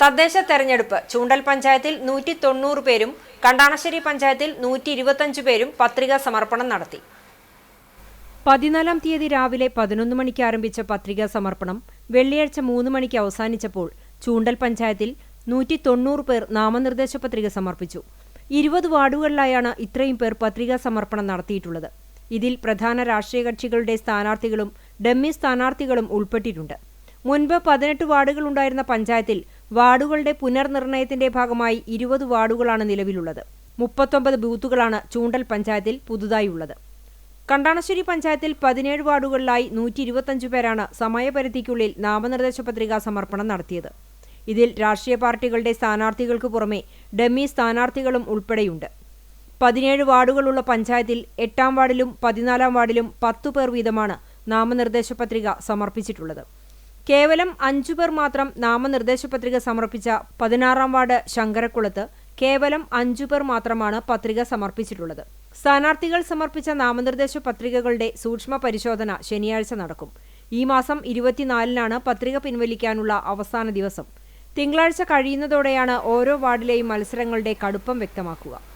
തദ്ദേശ തെരഞ്ഞെടുപ്പ്. ചൂണ്ടൽ പഞ്ചായത്തിൽ നൂറ്റി തൊണ്ണൂറ് പേരും കണ്ടാണശ്ശേരി പഞ്ചായത്തിൽ നൂറ്റി ഇരുപത്തഞ്ച് പേരും പത്രികാ സമർപ്പണം നടത്തി. പതിനാലാം തീയതി രാവിലെ പതിനൊന്ന് മണിക്ക് ആരംഭിച്ച പത്രികാ സമർപ്പണം വെള്ളിയാഴ്ച മൂന്ന് മണിക്ക് അവസാനിച്ചപ്പോൾ ചൂണ്ടൽ പഞ്ചായത്തിൽ നൂറ്റി തൊണ്ണൂറ് പേർ നാമനിർദ്ദേശ പത്രിക സമർപ്പിച്ചു. ഇരുപത് വാർഡുകളിലായാണ് ഇത്രയും പേർ പത്രികാ സമർപ്പണം നടത്തിയിട്ടുള്ളത്. ഇതിൽ പ്രധാന രാഷ്ട്രീയ കക്ഷികളുടെ സ്ഥാനാർത്ഥികളും ഡമ്മി സ്ഥാനാർത്ഥികളും ഉൾപ്പെട്ടിട്ടുണ്ട്. മുൻപ് പതിനെട്ട് വാർഡുകൾ ഉണ്ടായിരുന്ന പഞ്ചായത്തിൽ വാർഡുകളുടെ പുനർനിർണയത്തിന്റെ ഭാഗമായി ഇരുപത് വാർഡുകളാണ് നിലവിലുള്ളത്. മുപ്പത്തൊമ്പത് ബൂത്തുകളാണ് ചൂണ്ടൽ പഞ്ചായത്തിൽ പുതുതായുള്ളത്. കണ്ടാണശ്ശേരി പഞ്ചായത്തിൽ പതിനേഴ് വാർഡുകളിലായി നൂറ്റി ഇരുപത്തഞ്ച് പേരാണ് സമയപരിധിക്കുള്ളിൽ നാമനിർദ്ദേശ പത്രികാ സമർപ്പണം നടത്തിയത്. ഇതിൽ രാഷ്ട്രീയ പാർട്ടികളുടെ സ്ഥാനാർത്ഥികൾക്ക് പുറമെ ഡമ്മി സ്ഥാനാർത്ഥികളും ഉൾപ്പെടെയുണ്ട്. പതിനേഴ് വാർഡുകളുള്ള പഞ്ചായത്തിൽ എട്ടാം വാർഡിലും പതിനാലാം വാർഡിലും പത്തു പേർ വീതമാണ് നാമനിർദ്ദേശ പത്രിക സമർപ്പിച്ചിട്ടുള്ളത്. കേവലം അഞ്ചു പേർ മാത്രം നാമനിർദ്ദേശ പത്രിക സമർപ്പിച്ച പതിനാറാം വാർഡ് ശങ്കരക്കുളത്ത് കേവലം അഞ്ചു പേർ മാത്രമാണ് പത്രിക സമർപ്പിച്ചിട്ടുള്ളത്. സ്ഥാനാർത്ഥികൾ സമർപ്പിച്ച നാമനിർദ്ദേശ പത്രികകളുടെ സൂക്ഷ്മ പരിശോധന ശനിയാഴ്ച നടക്കും. ഈ മാസം ഇരുപത്തിനാലിനാണ് പത്രിക പിൻവലിക്കാനുള്ള അവസാന ദിവസം. തിങ്കളാഴ്ച കഴിയുന്നതോടെയാണ് ഓരോ വാർഡിലെയും മത്സരങ്ങളുടെ കടുപ്പം വ്യക്തമാക്കുക.